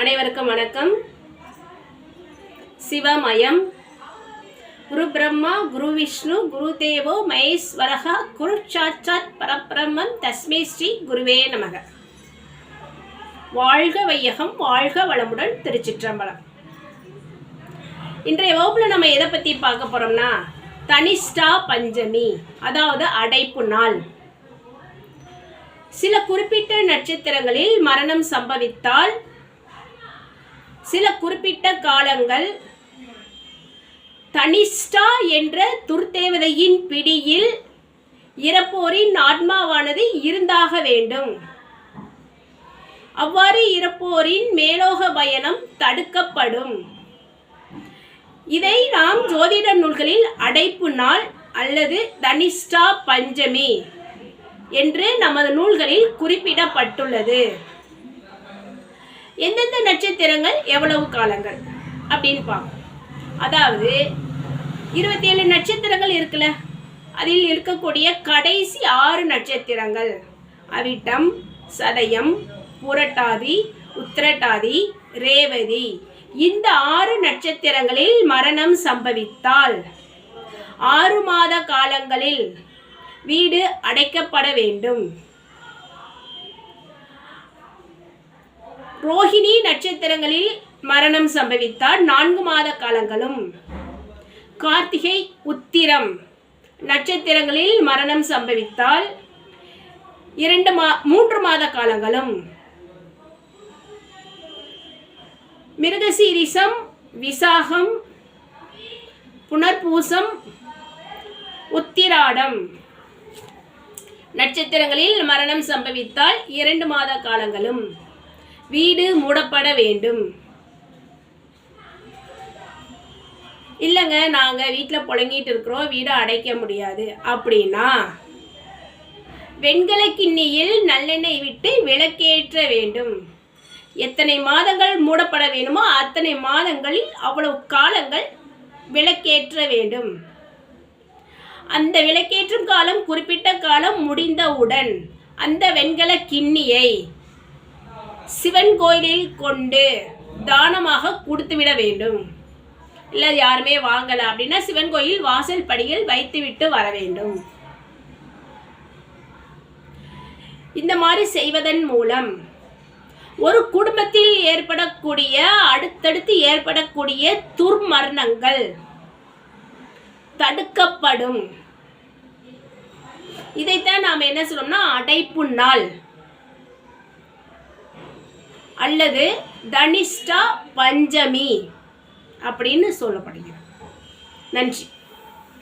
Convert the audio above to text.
அனைவருக்கும் வணக்கம். சிவமயம். குரு பிரம்மா குரு விஷ்ணு குரு தேவோ மகேஸ்வரக குரு சாட்சாத் பரபிரம்மம் தஸ்மே ஸ்ரீ குருவே நமக. வாழ்க வையகம் வாழ்க வளமுடன் திருச்சிற்றம்பலம். இன்றைய வகுப்பில் நம்ம எதை பற்றி பார்க்க போகிறோம்னா தனிஷ்டா பஞ்சமி அதாவது அடைப்பு நாள். சில குறிப்பிட்ட நட்சத்திரங்களில் மரணம் சம்பவித்தால் சில குறிப்பிட்ட காலங்கள் தனிஷ்டா என்ற துர்தேவதையின் பிடியில் இறப்போரின் ஆத்மாவானது இருந்தாக வேண்டும். அவ்வாறு இறப்போரின் மேலோக பயணம் தடுக்கப்படும். இதை நாம் ஜோதிட நூல்களில் அடைப்பு நாள் அல்லது தனிஷ்டா பஞ்சமி என்று நமது நூல்களில் குறிப்பிடப்பட்டுள்ளது. எந்தெந்த நட்சத்திரங்கள் எவ்வளவு காலங்கள்? அப்படின்னு அதாவது இருபத்தி ஏழு நட்சத்திரங்கள் இருக்குல்ல. அதில் இருக்கக்கூடிய கடைசி ஆறு நட்சத்திரங்கள். அவிட்டம் சதயம் புரட்டாதி உத்திரட்டாதி ரேவதி. இந்த ஆறு நட்சத்திரங்களில் மரணம் சம்பவித்தால் ஆறு மாத காலங்களில் வீடு அடைக்கப்பட வேண்டும். ரோஹிணி நட்சத்திரங்களில் மரணம் சம்பவித்தால் நான்கு மாத காலங்களும். கார்த்திகை உத்திரம் நட்சத்திரங்களில் மரணம் சம்பவித்தால் இரண்டு மா மூன்று மாத காலங்களும். மிருகசீரிசம் விசாகம் புனர்பூசம் உத்திராடம் நட்சத்திரங்களில் மரணம் சம்பவித்தால் இரண்டு மாத காலங்களும். வீடு மூடப்பட வேண்டும். இல்லைங்க நாங்கள் வீட்டில் புழங்கிட்டு இருக்கிறோம் வீடு அடைக்க முடியாது. அப்படின்னா வெண்கல கிண்ணியில் நல்லெண்ணெய் விட்டு விளக்கேற்ற வேண்டும். எத்தனை மாதங்கள் மூடப்பட வேண்டுமோ அத்தனை மாதங்களில் அவ்வளவு காலங்கள் விளக்கேற்ற வேண்டும். அந்த விளக்கேற்றும் காலம் குறிப்பிட்ட காலம் முடிந்தவுடன் அந்த வெண்கல கிண்ணியை சிவன் கோயிலில் கொண்டு தானமாக கொடுத்துவிட வேண்டும். இல்லை யாருமே வாங்கலை அப்படின்னா சிவன் கோயில் வாசல் படியில் வைத்துவிட்டு வர வேண்டும். இந்த மாதிரி செய்வதன் மூலம் ஒரு குடும்பத்தில் ஏற்படக்கூடிய அடுத்தடுத்து ஏற்படக்கூடிய துர்மரணங்கள் தடுக்கப்படும். இதைத்தான் நாம் என்ன சொல்றோம்னா அடைப்பு நாள். அல்லது தனிஷ்டா பஞ்சமி அப்படின்னு சொல்லப்படுகிறது. நன்றி.